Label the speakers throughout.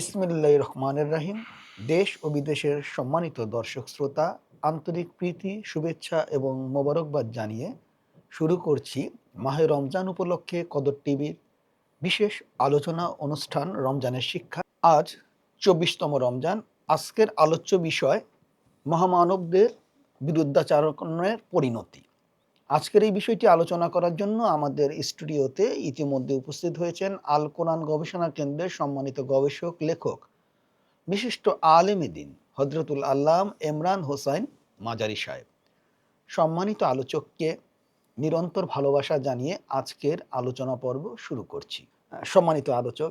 Speaker 1: বিসমিল্লাহ রহমানের রাহিম। দেশ ও বিদেশের সম্মানিত দর্শক শ্রোতা, আন্তরিক প্রীতি, শুভেচ্ছা এবং মোবারকবাদ জানিয়ে শুরু করছি মাহে রমজান উপলক্ষে কদর টিভির বিশেষ আলোচনা অনুষ্ঠান রমজানের শিক্ষা। আজ চব্বিশতম রমজান। আজকের আলোচ্য বিষয় মহামানবদের বিরুদ্ধাচারণের পরিণতি। আজকের এই বিষয়টি আলোচনা করার জন্য আমাদের স্টুডিওতে ইতিমধ্যে উপস্থিত হয়েছেন আল কোরআন গবেষণা কেন্দ্রের সম্মানিত গবেষক, লেখক, বিশিষ্ট আলেম দিন হজরতুল আল্লাম এমরান হোসাইন মাজারি সাহেব। সম্মানিত আলোচককে নিরন্তর ভালোবাসা জানিয়ে আজকের আলোচনা পর্ব শুরু করছি। সম্মানিত আলোচক,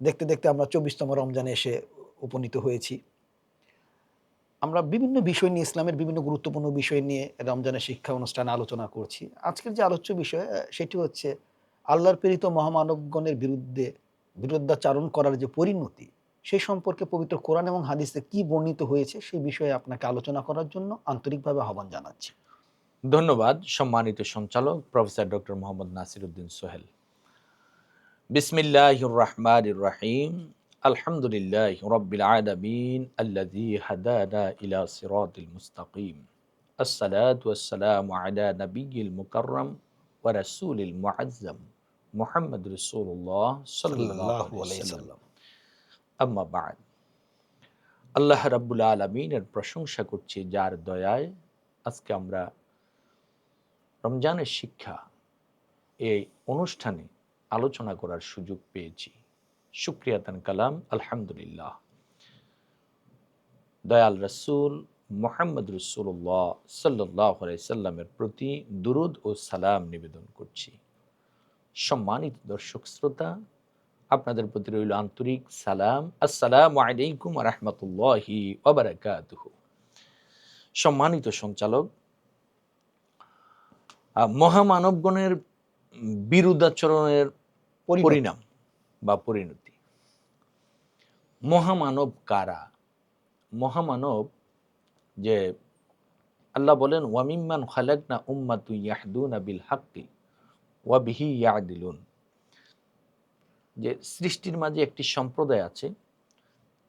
Speaker 1: দেখতে দেখতে আমরা চব্বিশতম রমজানে এসে উপনীত হয়েছি। আমরা বিভিন্ন বিষয় নিয়ে, ইসলামের বিভিন্ন গুরুত্বপূর্ণ বিষয় নিয়ে রমজানের শিক্ষা অনুষ্ঠানে আলোচনা করছি। আজকের যে আলোচ্য বিষয় সেটি হচ্ছে আল্লাহর প্রেরিত মহামানবগণের বিরুদ্ধে বিরুদ্ধাচারণ করার যে পরিণতি সেই সম্পর্কে পবিত্র কোরআন এবং হাদিসে কি বর্ণিত হয়েছে সেই বিষয়ে আপনাকে আলোচনা করার জন্য আন্তরিকভাবে আহ্বান জানাচ্ছি।
Speaker 2: ধন্যবাদ, সম্মানিত সঞ্চালক প্রফেসর ডক্টর মোহাম্মদ নাসির উদ্দিন সোহেল। বিসমিল্লাহ রহমান রাহিম। আলহামদুলিল্লাহ রব্বিল আলামিন আল্লাযী হাদানা ইলা সিরাতিল মুস্তাকিম আসসালাতু ওয়াসসালামু আলা নাবিয়িল মুকাররম ওয়া রাসূলিল মুআজ্জাম মুহাম্মদ রাসূলুল্লাহ সাল্লাল্লাহু আলাইহি সাল্লাম আম্মা বা'দ আল্লাহ রাব্বুল আলামিনের প্রশংসা করছি যার দয়ায় আজকে আমরা রমজানের শিক্ষা এই অনুষ্ঠানে আলোচনা করার সুযোগ পেয়েছি। সুক্রিয়াতান কালাম আলহামদুলিল্লাহ। দয়াল রসুল মোহাম্মদ রসুল্লাহ সাল্লাহ সাল্লামের প্রতি দুরুদ ও সালাম নিবেদন করছি। সম্মানিত দর্শক শ্রোতা আপনাদের প্রতি রইল আন্তরিক সালাম। আসসালামু আলাইকুম রহমতুল্লাহি ওবরাকাতুহ সম্মানিত সঞ্চালক মহামানবগণের বিরুদ্ধাচরণের পরিণাম বা পরিণতি। মহামানব কারা? মহামানব যে আল্লাহ বলেন, ওয়ামিম্মান খালাকনা উম্মাতু ইয়াহদুনা বিল হাক্কি ওয়া বিহি ইয়াদিলুন। যে সৃষ্টির মাঝে একটি সম্প্রদায় আছে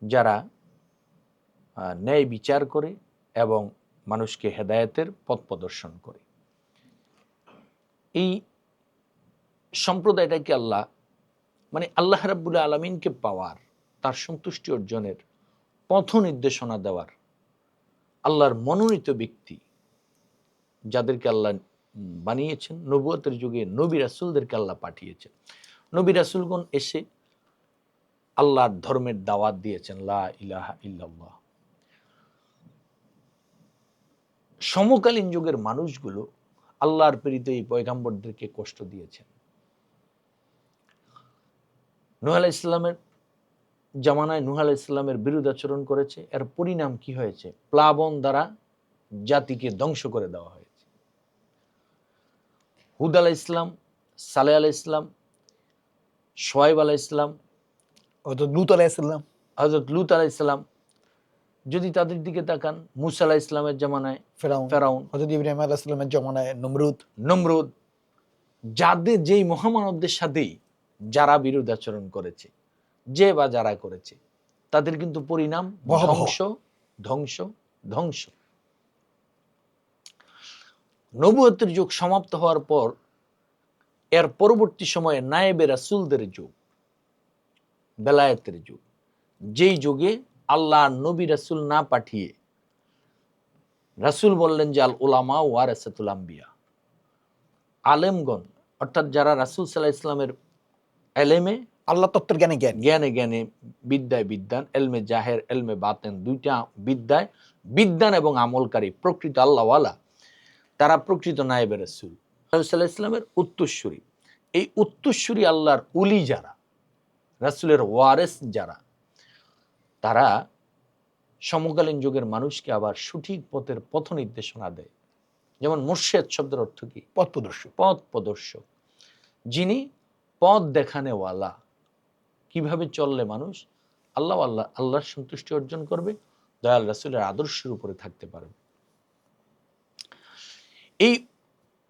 Speaker 2: যারা ন্যায় বিচার করে এবং মানুষকে হেদায়েতের পথ প্রদর্শন করে। এই সম্প্রদায়টাকে আল্লাহ মানে আল্লাহ রাব্বুল আলমিনকে পাওয়ার তার সন্তুষ্টি অর্জনের পথ নির্দেশনা দেওয়ার আল্লাহর মনোনীত ব্যক্তি যাদেরকে আল্লাহ বানিয়েছেন, নবুয়তের যুগে নবী রাসুলদেরকে আল্লাহ পাঠিয়েছেন। নবী রাসুলগণ এসে আল্লাহর ধর্মের দাওয়াত দিয়েছেন, লা ইলাহা ইল্লাল্লাহ। সমকালীন যুগের মানুষগুলো আল্লাহর প্রেরিত এই পয়গাম্বরদেরকে কষ্ট দিয়েছেন। নুহ আলাহ ইসলামের জামানায় নুহ আলাহ ইসলামের বিরুদ্ধাচরণ করেছে। এর পরিণাম কি হয়েছে? প্লাবন দ্বারা জাতিকে ধ্বংস করে দেওয়া হয়েছে। হুদ আলাহ ইসলাম সালে আলাহ ইসলাম সোয়াইব আলাহ ইসলাম
Speaker 1: অর্থাৎ লুত আলাইসাল্লাম
Speaker 2: হজরত লুত আলাহ ইসলাম যদি তাদের দিকে তাকান মুসা আলাহ ইসলামের জামানায়
Speaker 1: ফেরাউন
Speaker 2: ফেরাউন
Speaker 1: হজরত ইব্রাহিম আলাইসাল্লামের জমানায় নমরুদ।
Speaker 2: নমরুদ যাদের যেই মহামানবদের সাথেই যারা বিরুদ্ধাচরণ করেছে যে বা যারা করেছে তাদের কিন্তু পরিণাম ধ্বংস ধ্বংস ধ্বংস। নবুয়তের যুগ সমাপ্ত হওয়ার পর এর পরবর্তী সময়ে নায়েবে রাসুলদের যুগ বেলায়েতের যুগ। যেই যুগে আল্লাহ নবী রাসুল না পাঠিয়ে রাসুল বললেন যে আল ওলামা ওয়ারাসাতুল আম্বিয়া। আলেমগণ অর্থাৎ যারা রাসুল সাল্লাহ ইসলামের এলেমে
Speaker 1: আল্লাহ তত্ত্বের জ্ঞানে জ্ঞান।
Speaker 2: জ্ঞানে জ্ঞানে বিদ্যায় বিদ্যান এলমে জাহের এলমে বাতেন দুইটা বিদ্যায় বিদ্যান এবং আমলকারী প্রকৃত আল্লাহওয়ালা। তারা প্রকৃত নায়েবে রাসুল। সাল্লাহ ইসলামের উত্তরসূরি। এই উত্তরসূরি আল্লাহর উলি যারা রাসুলের ওয়ারেস যারা তারা সমকালীন যুগের মানুষকে আবার সঠিক পথের পথ নির্দেশনা দেয়। যেমন মুর্শেদ শব্দের অর্থ কি?
Speaker 1: পথ প্রদর্শক।
Speaker 2: পথ প্রদর্শক। যিনি পথ দেখানেওয়ালা কীভাবে চললে মানুষ আল্লাহ আল্লাহ আল্লাহর সন্তুষ্টি অর্জন করবে? দয়াল রাসুলের আদর্শের উপরে থাকতে পারবে। এই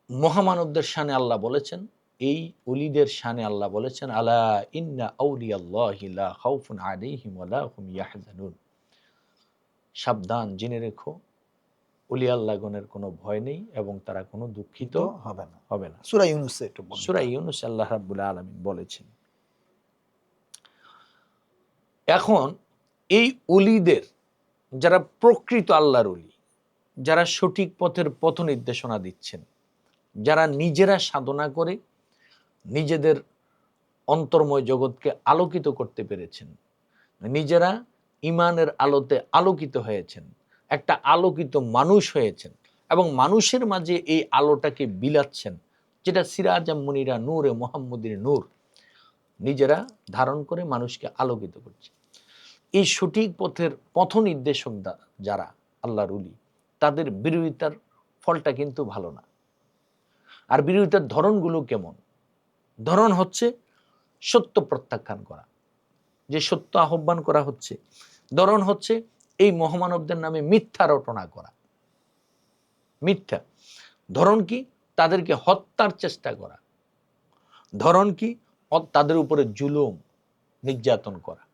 Speaker 2: মহামানবদের সানে আল্লাহ বলেছেন এই অলিদের শানে আল্লাহ বলেছেন আলা ইন্না আউলিয়াল্লাহি লা খাউফুন আলাইহিম ওয়ালা হুম ইয়াহজানুন। সাবধান জেনে রেখো অলি আল্লাহগণের কোনো ভয় নেই এবং তারা কোনো দুঃখিত
Speaker 1: হবে না।
Speaker 2: হবে না।
Speaker 1: সূরা ইউনুসে একটু বলুন।
Speaker 2: ইউনুস আল্লাহ রাব্বুল আলামিন বলেছেন। এখন এই অলিদের যারা প্রকৃত আল্লাহর অলি, যারা সঠিক পথের পথ নির্দেশনা দিচ্ছেন, যারা নিজেরা সাধনা করে নিজেদের অন্তর্ময় জগৎকে আলোকিত করতে পেরেছেন, নিজেরা ইমানের আলোতে আলোকিত হয়েছেন, একটা আলোকিত মানুষ হয়েছেন এবং মানুষের মাঝে এই আলোটাকে বিলাচ্ছেন, যেটা সিরাজাম মুনিরা নূরে মোহাম্মদের নূর, নিজেরা ধারণ করে মানুষকে আলোকিত করছে এই সঠিক পথের পথ নির্দেশক যারা আল্লাহর উলি তাদের বিরোধিতার ফলটা কিন্তু ভালো না। আর বিরোধিতার ধরনগুলো কেমন? ধরন হচ্ছে সত্য প্রত্যাখ্যান করা। যে সত্য আহ্বান করা হচ্ছে, ধরন হচ্ছে এই মহামানবদের নামে মিথ্যা রটনা করা। মিথ্যা। ধরন কি? তাদেরকে হত্যার চেষ্টা করা। ধরন কি? তাদের উপরে জুলুম, নির্যাতন করা।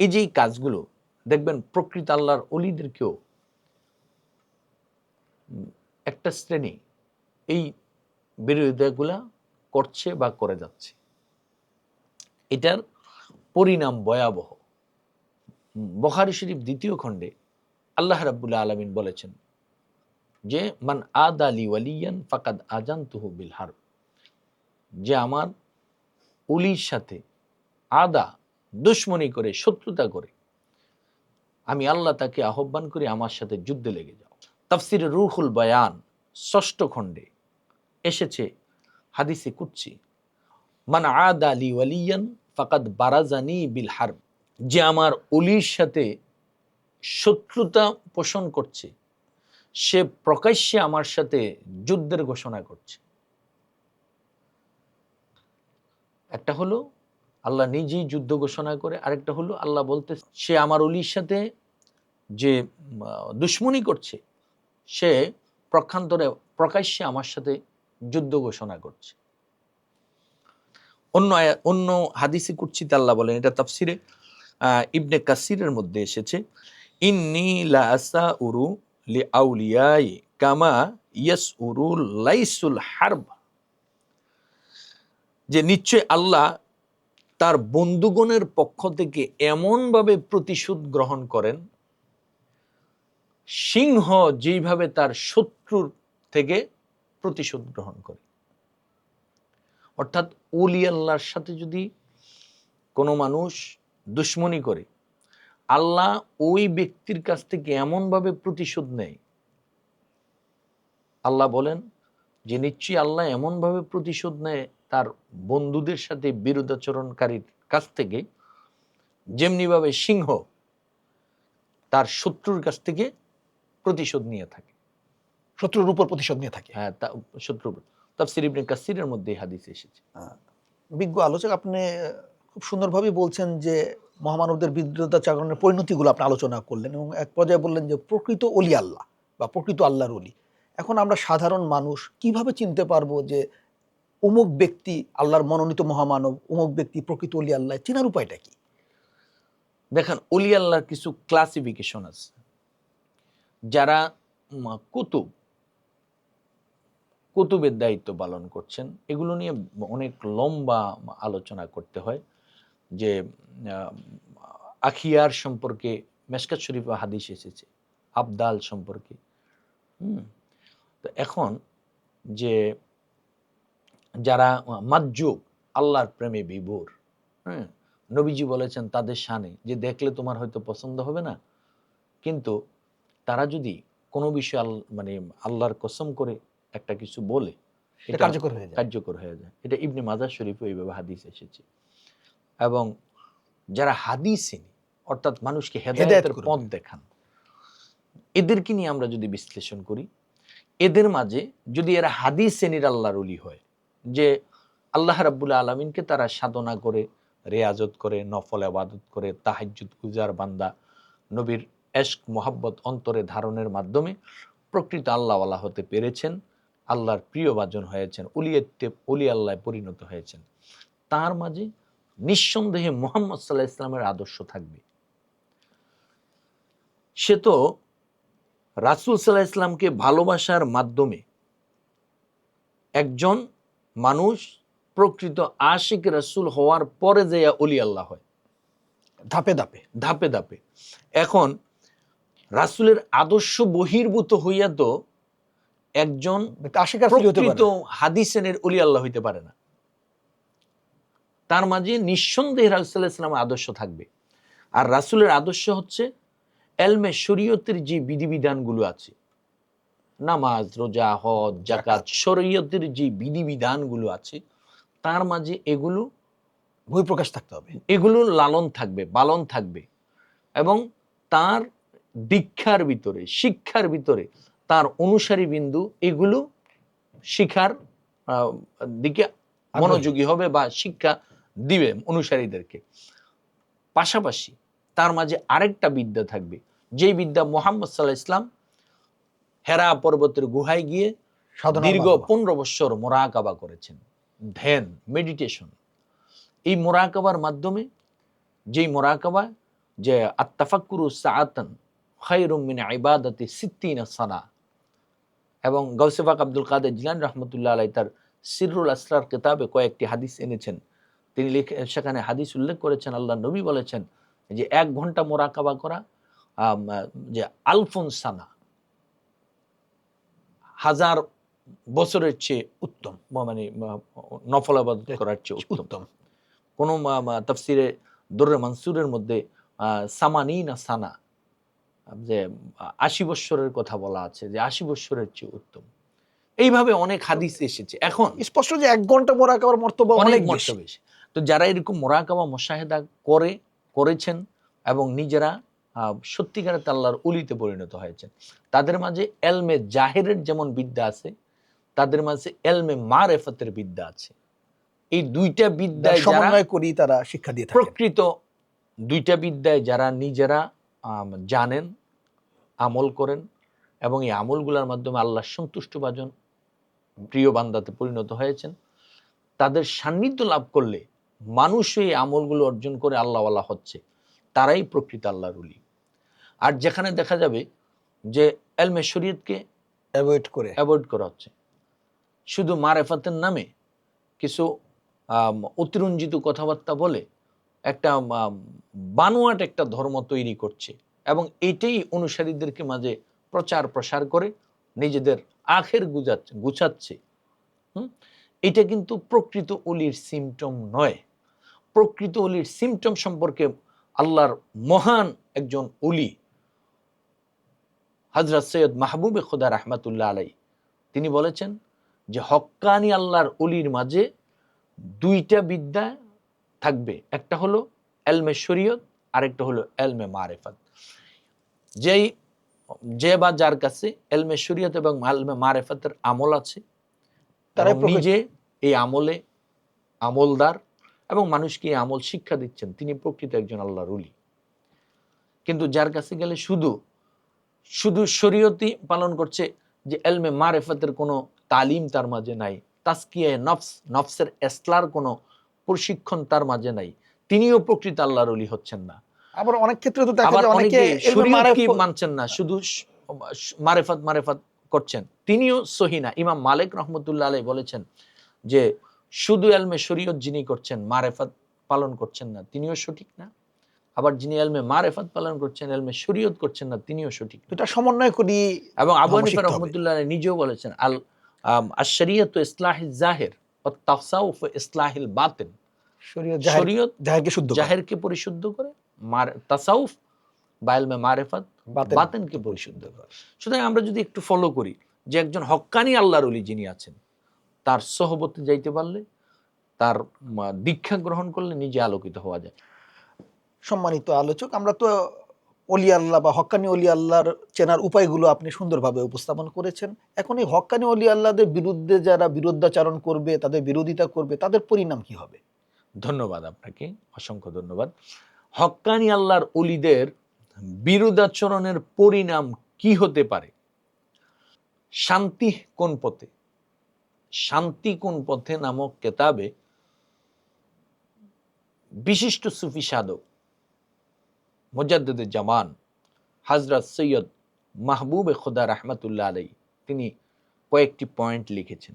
Speaker 2: এই যে কাজগুলো, দেখবেন প্রকৃত আল্লাহর অলিদেরকেও একটা শ্রেণি এই বিরোধিতাগুলা করছে বা করে যাচ্ছে। এটার পরিণাম ভয়াবহ। বখারি শরীফ দ্বিতীয় খণ্ডে আল্লাহ রাব্বুল্লাহ আলমিন বলেছেন যে, মান আদ আলী ওয়ালিয়ান ফাকাদ আজান তুহু বিল হার যে আমার উলির সাথে আদা দুশ্মনী করে, শত্রুতা করে। আমি আল্লাহ তাকে আহ্বান করি আমার সাথে যুদ্ধে লেগে যাও। তাফসির রুহুল বয়ান, ষষ্ঠ খণ্ডে এসেছে হাদিসে কুচ্ছি মান আদ আলী ওয়ালিয়ান ফাকাদ বারাজানি বিল হার যে আমার অলির সাথে শত্রুতা পোষণ করছে, সে প্রকাশ্যে আমার সাথে যুদ্ধের ঘোষণা করছে। একটা হলো আল্লাহ নিজেই যুদ্ধ ঘোষণা করে। আরেকটা হলো, আল্লাহ বলতে সে আমার অলির সাথে যে দুশ্মনী করছে, সে প্রক্ষান্তরে, প্রকাশ্যে আমার সাথে যুদ্ধ ঘোষণা করছে। অন্য অন্য হাদিসি কুচ্ছিতে আল্লাহ বলেন, এটা তাফসিরে ইবনে কাসিরের মধ্যে এসেছে, ইন্নি লা আসা উরু লি আউলিয়াই কামা ইয়াস উরু লাইসুল হারব। যে নিশ্চয় আল্লাহ তার বন্ধুগণের পক্ষ থেকে এমনভাবে প্রতিশোধ গ্রহণ করেন, সিংহ যেইভাবে তার শত্রুর থেকে প্রতিশোধ গ্রহণ করে। অর্থাৎ ওলি আল্লাহর সাথে যদি কোনো মানুষ দুশ্মনী করে, আল্লাহ ওই ব্যক্তির কাছ থেকে এমনভাবে প্রতিশোধ নেয়, আল্লাহ বলেন যে নিশ্চয়ই আল্লাহ এমনভাবে প্রতিশোধ নেয় তার বন্ধুদের সাথে বিরোধাচরণকারীর কাছ থেকে যেমনিভাবে সিংহ তার শত্রুর কাছ থেকে প্রতিশোধ নিয়ে থাকে।
Speaker 1: শত্রুর উপর প্রতিশোধ নিয়ে থাকে?
Speaker 2: হ্যাঁ তা শত্রু তাফসির ইবনে কাসিরের মধ্যে হাদিস এসেছে।
Speaker 1: বিজ্ঞ আলোচক আপনি খুব সুন্দরভাবে বলছেন যে মহামানবদের বিদ্রোধাচরণের পরিণতিগুলো আপনি আলোচনা করলেন এবং এক পর্যায়ে বললেন যে প্রকৃত অলি আল্লাহ বা প্রকৃত আল্লাহর অলি। এখন আমরা সাধারণ মানুষ কীভাবে চিনতে পারব যে অমুক ব্যক্তি আল্লাহর মনোনীত মহামানব অমুক ব্যক্তি প্রকৃত অলি আল্লাহ চেনার উপায়টা কি?
Speaker 2: দেখেন, অলি আল্লাহর কিছু ক্লাসিফিকেশন আছে। যারা কুতুব, কুতুবের দায়িত্ব পালন করছেন, এগুলো নিয়ে অনেক লম্বা আলোচনা করতে হয় যে আখিয়ার সম্পর্কে মেসকাত শরীফ হাদিস এসেছে, আবদাল সম্পর্কে। হুম, তো এখন যে যারা মাজ্জুব আল্লাহর প্রেমে বিভোর হ্যাঁ? নবীজি বলেছেন তাদের শানে যে দেখলে তোমার হয়তো পছন্দ হবে না। কিন্তু তারা যদি কোনো বিষয় মানে আল্লাহর কসম করে একটা কিছু বলে
Speaker 1: এটা কার্যকর হয়ে যায়।
Speaker 2: কার্যকর হয়ে যায়। এটা ইবনে মাজার শরীফ এইভাবে হাদিস এসেছে। এবং যারা হাদিসিনী অর্থাৎ মানুষকে হেদায়েতের। পথ দেখান এদেরকে নিয়ে আমরা যদি বিশ্লেষণ করি এদের মাঝে যদি এরা হাদিস শ্রেণির আল্লাহর অলি হয় যে আল্লাহ রাব্বুল আলমিনকে তারা সাধনা করে, রেয়াজত করে, নফল আবাদত করে, তাহাজ্জুদ গুজার বান্দা, নবীর এশক মোহাব্বত অন্তরে ধারণের মাধ্যমে প্রকৃত আল্লাহওয়ালা হতে পেরেছেন, আল্লাহর প্রিয় ভাজন হয়েছেন উলিয়ত্তে উলি আল্লাহ পরিণত হয়েছেন। তার মাঝে নিঃসন্দেহে মোহাম্মদ সাল্লাহ ইসলামের আদর্শ থাকবে। সে তো রাসুল সাল্লাহ ইসলামকে ভালোবাসার মাধ্যমে একজন মানুষ প্রকৃত আশিক রাসুল হওয়ার পরে যে অলি আল্লাহ হয়।
Speaker 1: ধাপে ধাপে।
Speaker 2: ধাপে ধাপে। এখন রাসুলের আদর্শ বহির্ভূত হইয়া তো একজন প্রকৃত হাদিসেনের অলি আল্লাহ হইতে পারে না। তার মাঝে নিঃসন্দেহে রাসুল্লাহ ইসলামের আদর্শ থাকবে। আর রাসুলের আদর্শ হচ্ছে এলমে শরীয়তের যে বিধিবিধানগুলো আছে নামাজ রোজা হজ জাকাত শরীয়তের যে বিধিবিধানগুলো আছে তার মাঝে এগুলো
Speaker 1: বহিঃপ্রকাশ থাকতে হবে।
Speaker 2: এগুলো লালন থাকবে বালন থাকবে এবং তার দীক্ষার ভিতরে শিক্ষার ভিতরে তার অনুসারী বিন্দু এগুলো শিখার আহ, দিকে মনোযোগী হবে বা শিক্ষা দিবে অনুসারীদেরকে। পাশাপাশি তার মাঝে আরেকটা বিদ্যা থাকবে যেই বিদ্যা মোহাম্মদ সাল্লাহ ইসলাম হেরা পর্বতের গুহায় গিয়ে দীর্ঘ পনেরো বৎসর মোরাকাবা করেছেন। ধ্যান মেডিটেশন এই মোরাকাবার মাধ্যমে যেই মোরাকাবা যে আত্তাফাক্কুরু সাআতান খায়রুম মিন ইবাদাতি সিত্তিনা সানা। এবং গৌসেফাক আব্দুল কাদের জিলান রহমতুল্লাহ আলাই তার সিরুল আসরার কিতাবে কয়েকটি হাদিস এনেছেন। তিনি লিখে সেখানে হাদিস উল্লেখ করেছেন আল্লাহ নবী বলেছেন যে এক ঘণ্টা মোরাকাবা করা যে আলফুন সানা হাজার বছরের চেয়ে উত্তম মানে নফল আবাদত করার চেয়ে উত্তম। কোনো তাফসিরে দুর্রে মানসুরের মধ্যে আহ, সামানিনা সানা যে আশি বৎসরের কথা বলা আছে যে আশি বৎসরের চেয়ে উত্তম। এইভাবে অনেক হাদিস এসেছে। এখন
Speaker 1: স্পষ্ট যে এক ঘণ্টা মোরাকাবার মর্তবা
Speaker 2: অনেক
Speaker 1: অনেক বেশি।
Speaker 2: মর্তবে বেশি তো যারা এরকম মোরাকাবা মোশাহেদা করে করেছেন এবং নিজেরা আহ, সত্যিকারের আল্লাহর উলিতে পরিণত হয়েছেন তাদের মাঝে এলমে জাহেরের যেমন বিদ্যা আছে তাদের মাঝে এলমে মারেফতের বিদ্যা আছে। এই দুইটা বিদ্যায়
Speaker 1: সমন্বয় করি তারা শিক্ষা দিয়ে
Speaker 2: প্রকৃত দুইটা বিদ্যায় যারা নিজেরা জানেন আমল করেন এবং এই আমলগুলোর মাধ্যমে আল্লাহ সন্তুষ্ট ভাজন প্রিয় বান্দাতে পরিণত হয়েছেন তাদের সান্নিধ্য লাভ করলে মানুষ এই আমলগুলো অর্জন করে আল্লাহওয়ালা হচ্ছে। তারাই প্রকৃত আল্লাহর উলি আর যেখানে দেখা যাবে যে এলমে শরীয়তকে
Speaker 1: অ্যাভয়েড করে।
Speaker 2: অ্যাভয়েড করা হচ্ছে। শুধু মারেফাতের নামে কিছু অতিরঞ্জিত কথাবার্তা বলে একটা বানোয়াট একটা ধর্ম তৈরি করছে এবং এটাই অনুসারীদেরকে মাঝে প্রচার প্রসার করে নিজেদের আখের গুজাচ্ছে গুছাচ্ছে। হুম? এটা কিন্তু প্রকৃত অলির সিমটম নয়। প্রকৃত অলির সিমটম সম্পর্কে আল্লাহর মহান একজন অলি হজরত সৈয়দ মাহবুবে খুদা রহমাতুল্লাহ আলাই তিনি বলেছেন যে হক্কানি আল্লাহর অলির মাঝে দুইটা বিদ্যা থাকবে। একটা হলো এলমে শরীয়ত আরেকটা হলো এলমে মারেফাত। যেই যে বা যার কাছে এলমে শরীয়ত এবং এলমে মারেফাতের আমল আছে
Speaker 1: তারা
Speaker 2: নিজে এই আমলে আমলদার এবং মানুষকে এই আমল শিক্ষা দিচ্ছেন। তিনি প্রকৃত একজন আল্লাহর উলি কিন্তু যার কাছে গেলে শুধু শুধু শরীয়তি পালন করছে যে এলমে মারেফাতের কোনো তালিম তার মাঝে নাই তাস্কিয়ে নফস নফসের এসলার কোনো প্রশিক্ষণ তার মাঝে নাই। তিনিও প্রকৃত আল্লাহর অলি হচ্ছেন না।
Speaker 1: আবার অনেক ক্ষেত্রে তো দেখা যায় অনেকে
Speaker 2: শরীয়তকে মানছেন না শুধু স- মারেফাত মারেফাত করছেন। তিনিও সহিনা ইমাম মালিক রহমতুল্লাহ আলাই বলেছেন যে শুধু এলমে শরীয়ত যিনি করছেন মারেফাত পালন করছেন না তিনিও সঠিক না? আবার যিনি এলমে মারেফাত পালন করছেন এলমে শরীয়ত করছেন না তিনিও সঠিক।
Speaker 1: দুটা সমন্বয় করি
Speaker 2: এবং আবু হানিফা রহমতুল্লাহ নিজেও বলেছেন আল আশরিয়ত ইসলাহিল জাহের ও তাফসাউফ ইসলাহিল বাতিন।
Speaker 1: শরীয়ত জাহেরকে শুদ্ধ
Speaker 2: জাহেরকে পরিশুদ্ধ করে মার তাসাউফ বা এলমে মারেফাত বাতেনকে পরিশুদ্ধ করে। সুতরাং আমরা যদি একটু ফলো করি যে একজন হক্কানি আল্লাহর অলি যিনি আছেন তার সহবতে যাইতে পারলে তার দীক্ষা গ্রহণ করলে নিজে আলোকিত হওয়া যায়।
Speaker 1: সম্মানিত আলোচক, আমরা তো অলি আল্লাহ বা হক্কানি অলি আল্লাহর চেনার উপায়গুলো আপনি সুন্দরভাবে উপস্থাপন করেছেন। এখন এই হক্কানি অলি আল্লাহদের বিরুদ্ধে যারা বিরুদ্ধাচারণ করবে, তাদের বিরোধিতা করবে, তাদের পরিণাম কি হবে?
Speaker 2: ধন্যবাদ আপনাকে, অসংখ্য ধন্যবাদ। হক্কানি আল্লাহর অলিদের বিরুদ্ধাচরণের পরিণাম কি হতে পারে? শান্তি কোন পথে? শান্তি কোন পথে নামক কেতাবে বিশিষ্ট সুফি সাধক মোজাদ্দুদ জামান হাজরত সৈয়দ মাহবুবে খোদা রহমতুল্লাহ আলাই তিনি কয়েকটি পয়েন্ট লিখেছেন।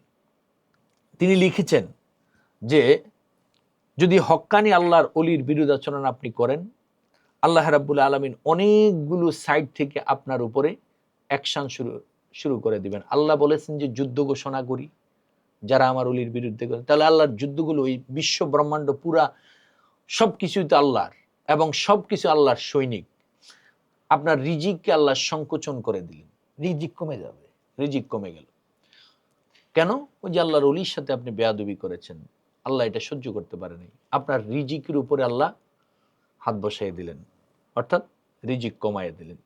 Speaker 2: তিনি লিখেছেন যে, যদি হক্কানি আল্লাহর অলির বিরুদ্ধাচরণ আপনি করেন, আল্লাহ রাব্বুল আলমিন অনেকগুলো সাইড থেকে আপনার উপরে অ্যাকশন শুরু শুরু করে দিবেন। আল্লাহ বলেছেন যে, যুদ্ধ ঘোষণা করি, যারা আমার অলির বিরুদ্ধে করে, তাহলে আল্লাহর যুদ্ধগুলো ওই বিশ্ব ব্রহ্মাণ্ড পুরা সব কিছুই তো আল্লাহর। এবং সব কিছু আল্লাহর সৈনিক। আপনার রিজিককে আল্লাহ সংকোচন করে দিলেন।
Speaker 1: রিজিক কমে যাবে,
Speaker 2: রিজিক কমে গেল। কেন? ওই যে আল্লাহর অলির সাথে আপনি বেয়াদবি করেছেন, আল্লাহ এটা সহ্য করতে পারেনি। আপনার রিজিকের উপরে আল্লাহ হাত বসাই দিলেন, অর্থাৎ রিজিক কমাইয়ে দিলেন।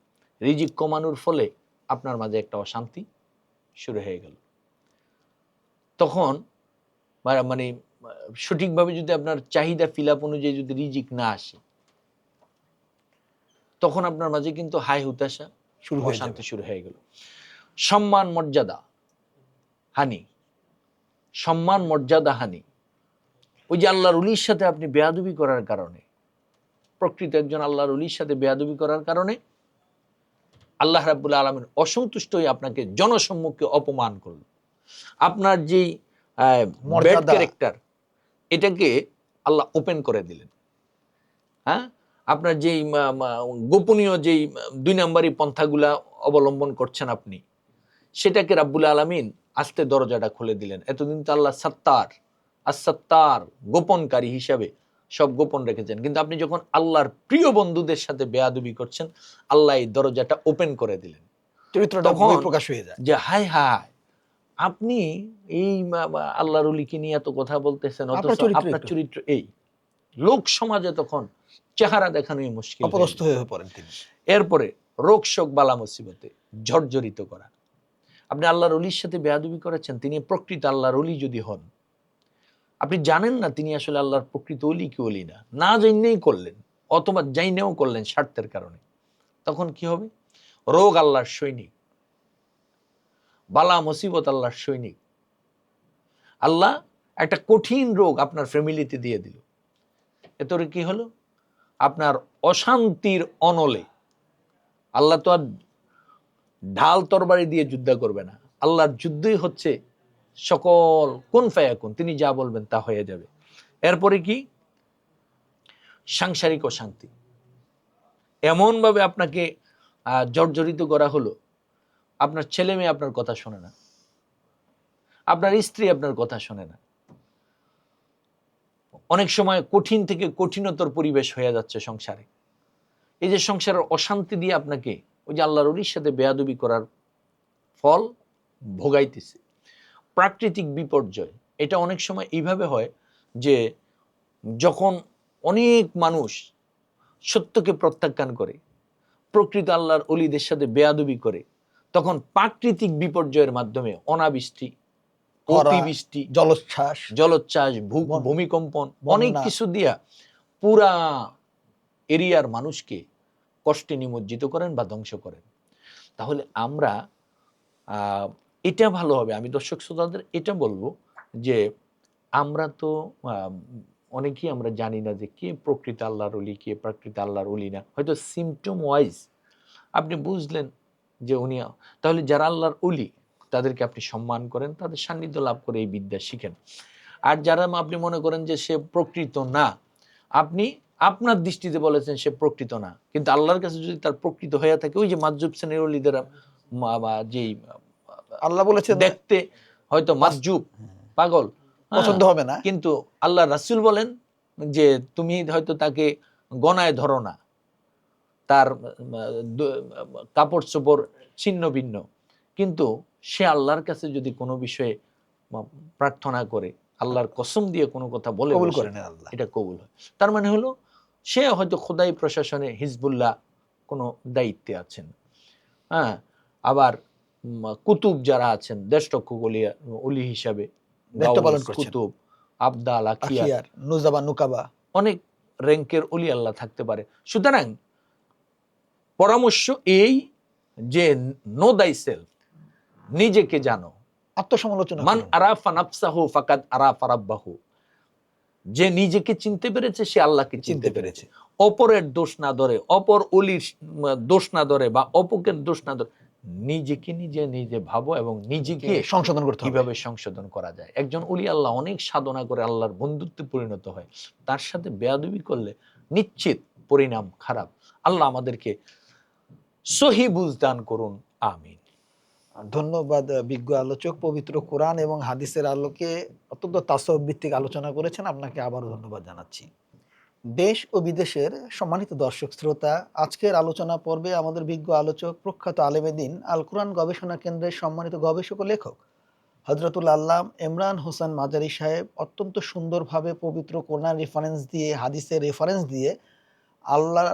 Speaker 2: রিজিক কমানোর ফলে আপনার মাঝে একটা অশান্তি শুরু হয়ে গেল। তখন মানে সঠিকভাবে যদি আপনার চাহিদা ফিল আপ অনুযায়ী যদি রিজিক না আসে তখন আপনার মাঝে কিন্তু হাই হুতাশা
Speaker 1: শুরু হয়ে
Speaker 2: অশান্তি
Speaker 1: যাবে।
Speaker 2: শুরু হয়ে গেল। সম্মান মর্যাদা হানি। সম্মান মর্যাদা হানি। ওই যে আল্লাহর উলির সাথে আপনি বেয়াদুবি করার কারণে প্রকৃত একজন আল্লাহর উলির সাথে বেয়াদবি করার কারণে আল্লাহ রাব্বুল আলমের অসন্তুষ্ট হয়ে আপনাকে জনসম্মুখে অপমান করল। আপনার যেই ব্যাড ক্যারেক্টার এটাকে আল্লাহ ওপেন করে দিলেন। হ্যাঁ? আপনার যেই গোপনীয় যেই দুই নম্বরই পন্থাগুলা অবলম্বন করছেন আপনি সেটাকে রাব্বুল আলমিন আস্তে দরজাটা খুলে দিলেন। এতদিন তো আল্লাহ সত্তার আর সত্তার গোপনকারী হিসাবে সব গোপন রেখেছেন। কিন্তু আপনি যখন আল্লাহর প্রিয় বন্ধুদের সাথে বেয়াদুবি করছেন আল্লাহ এই দরজাটা ওপেন করে দিলেন।
Speaker 1: চরিত্রটা প্রকাশ হয়ে যায়।
Speaker 2: যে হায় হায় আপনি এই আল্লাহর অলিকে নিয়ে এত কথা বলতেছেন অথচ আপনার চরিত্র এই। লোক সমাজে তখন চেহারা দেখানোই মুশকিল
Speaker 1: অপদস্থ হয়ে পড়েন তিনি।
Speaker 2: এরপরে রোগ শোক বালা মুসিবতে জর্জরিত করা। আপনি আল্লাহর অলির সাথে বেয়াদবি করেছেন তিনি প্রকৃত আল্লাহর অলি যদি হন। আপনি জানেন না তিনি আসলে আল্লাহর প্রকৃত অলি কি অলি না। না জাইনেই করলেন অথবা জাইনেও করলেন স্বার্থের কারণে। তখন কি হবে? রোগ আল্লাহর সৈনিক। বালা মুসিবত আল্লাহর সৈনিক। আল্লাহ একটা কঠিন রোগ আপনার ফ্যামিলিতে দিয়ে দিল। এতরে কি হলো? অশান্তির অনলে। আল্লাহ তো আর ঢাল তরবারি দিয়ে যুদ্ধ করবে না। আল্লাহর যুদ্ধই হচ্ছে সকল কোন ফায়াকুন, তিনি যা বলবেন তা হয়ে যাবে। এরপরে কি? সাংসারিক অশান্তি। এমনভাবে আপনাকে জর্জরিত করা হলো, আপনার ছেলে মেয়ে আপনার কথা শোনে না। আপনার স্ত্রী আপনার কথা শোনে না। অনেক সময় কঠিন থেকে কঠিনতর পরিবেশ হয়ে যাচ্ছে সংসারে। এই যে সংসারের অশান্তি দিয়ে আপনাকে ওই যে আল্লাহর অলির সাথে বেয়াদবি করার ফল ভোগাইতেছে। প্রাকৃতিক বিপর্যয়, এটা অনেক সময় এইভাবে হয় যে যখন অনেক মানুষ সত্যকে প্রত্যাখ্যান করে, প্রকৃত আল্লাহর অলিদের সাথে বেয়াদবি করে, তখন প্রাকৃতিক বিপর্যয়ের মাধ্যমে অনাবৃষ্টি অতিবৃষ্টি
Speaker 1: জলোচ্ছ্বাস
Speaker 2: জলোচ্ছ্বাস ভূমিকম্পন অনেক কিছু দিয়া পুরা এরিয়ার মানুষকে কষ্টে নিমজ্জিত করেন বা ধ্বংস করেন। তাহলে আমরা আহ, এটা ভালো হবে। আমি দর্শক শ্রোতাদের এটা বলব যে আমরা তো অনেকেই আমরা জানি না যে কে প্রকৃত আল্লাহর অলি কে প্রকৃত আল্লাহর অলি না। হয়তো সিমটম ওয়াইজ আপনি বুঝলেন যে উনি তাহলে যারা আল্লাহর অলি তাদেরকে আপনি সম্মান করেন তাদের সান্নিধ্য লাভ করে এই বিদ্যা শিখেন। আর যারা আপনি মনে করেন যে সে প্রকৃত না আপনি আপনার দৃষ্টিতে বলেছেন সে প্রকৃত না কিন্তু আল্লাহর কাছে যদি তার প্রকৃত হয়ে থাকে ওই যে মাজুব শ্রেণির অলিদের যেই
Speaker 1: আল্লাহ বলেছেন
Speaker 2: দেখতে হয়তো মাজুব পাগল হ্যাঁ,
Speaker 1: পছন্দ হবে না?
Speaker 2: কিন্তু আল্লাহ রাসূল বলেন যে তুমি হয়তো তাকে গনায় ধরো না তার কাপড় চোপড় ছিন্ন ভিন্ন কিন্তু সে আল্লাহর কাছে যদি কোনো বিষয়ে প্রার্থনা করে আল্লাহর কসম দিয়ে কোনো কথা বলে
Speaker 1: কবুল করে নেন আল্লাহ।
Speaker 2: এটা কবুল হয়। তার মানে হলো সে হয়তো খোদাই প্রশাসনে হিজবুল্লাহ কোনো দায়িত্বে আছেন। হ্যাঁ আবার কুতুব যারা আছেন দেশরক্ষক অলি হিসাবে কুতুব আবদাল
Speaker 1: আখিয়ার নুজাবা নুকাবা।
Speaker 2: অনেক র্যাঙ্কের অলি আল্লাহ থাকতে পারে। সুতরাং পরামর্শ এই যে নো দাই সেলফ নিজেকে জানো।
Speaker 1: আত্মসমালোচনা
Speaker 2: মান আরাফা নাফসাহু ফাকাদ আরাফা রাব্বাহু। যে নিজেকে চিনতে পেরেছে সে আল্লাহকে চিনতে পেরেছে। অপরের দোষ না ধরে অপর অলির দোষ না ধরে বা অপকের দোষ না ধরে নিজেকে নিজে নিজে ভাবো এবং নিজেকে
Speaker 1: সংশোধন করতে
Speaker 2: কীভাবে সংশোধন করা যায়। একজন অলি আল্লাহ অনেক সাধনা করে আল্লাহর বন্ধুত্বে পরিণত হয়। তার সাথে বেয়াদবি করলে নিশ্চিত পরিণাম খারাপ। আল্লাহ আমাদেরকে সহি বুঝদান করুন। আমিন।
Speaker 1: ধন্যবাদ বিজ্ঞ আলোচক, পবিত্র কোরআন এবং হাদিসের আলোকে অত্যন্ত তাসব ভিত্তিক আলোচনা করেছেন। আপনাকে আবারও ধন্যবাদ জানাচ্ছি। দেশ ও বিদেশের সম্মানিত দর্শক, শ্রোতা, আজকের আলোচনা পর্বে আমাদের বিজ্ঞ আলোচক, প্রখ্যাত আলেমেদিন আল কোরআন গবেষণা কেন্দ্রের সম্মানিত গবেষক ও লেখক হজরতুল আল্লাম ইমরান হোসেন মাজারি সাহেব অত্যন্ত সুন্দরভাবে পবিত্র কোরআন রেফারেন্স দিয়ে, হাদিসের রেফারেন্স দিয়ে আল্লাহর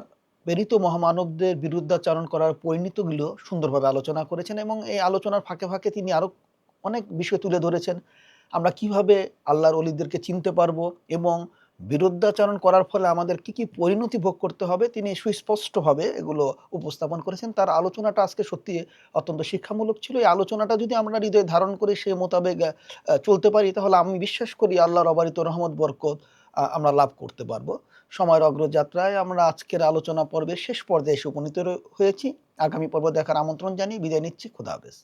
Speaker 1: প্রেরিত মহামানবদের বিরুদ্ধাচারণ করার পরিণতিগুলো সুন্দরভাবে আলোচনা করেছেন এবং এই আলোচনার ফাঁকে ফাঁকে তিনি আরও অনেক বিষয় তুলে ধরেছেন। আমরা কীভাবে আল্লাহর অলিদেরকে চিনতে পারব এবং বিরুদ্ধাচারণ করার ফলে আমাদের কি কি পরিণতি ভোগ করতে হবে, তিনি সুস্পষ্টভাবে এগুলো উপস্থাপন করেছেন। তার আলোচনাটা আজকে সত্যি অত্যন্ত শিক্ষামূলক ছিল। এই আলোচনাটা যদি আমরা হৃদয়ে ধারণ করে সে মোতাবেক চলতে পারি, তাহলে আমি বিশ্বাস করি আল্লাহর অবারিত রহমত, বরকত আমরা লাভ করতে পারব। সময়ের অগ্রযাত্রায় আমরা আজকের আলোচনা পর্বের শেষ পর্যায়ে এসে উপনীত হয়েছি। আগামী পর্ব দেখার আমন্ত্রণ জানিয়ে বিদায় নিচ্ছি। খুদা হাফেজ।